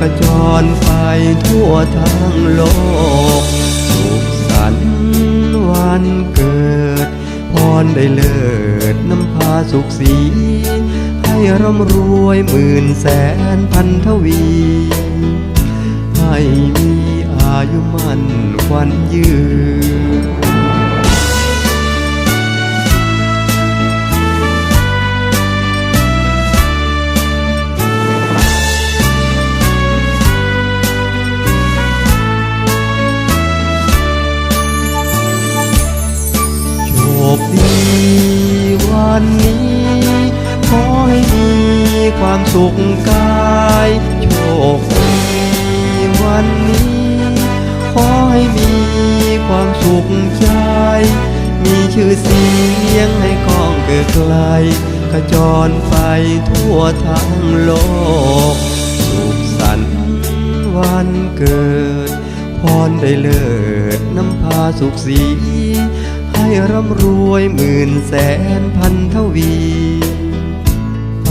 กระจรไปทั่วทั้งโลก สุขสันต์วันเกิด พรได้เลิศน้ำพาสุขสี ให้ร่ำรวยหมื่นแสนพันทวี ให้มีอายุมันควันยืน สุขกายโชคดีวันนี้ ขอให้มีความสุขใจ มีชื่อเสียงให้กองเกิดไกลกระจรไปทั่วทั้งโลก สุขสันต์วันเกิด พรได้เลิศน้ำพาสุขสี ให้ร่ำรวยหมื่นแสนพันทวี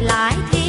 lại thêm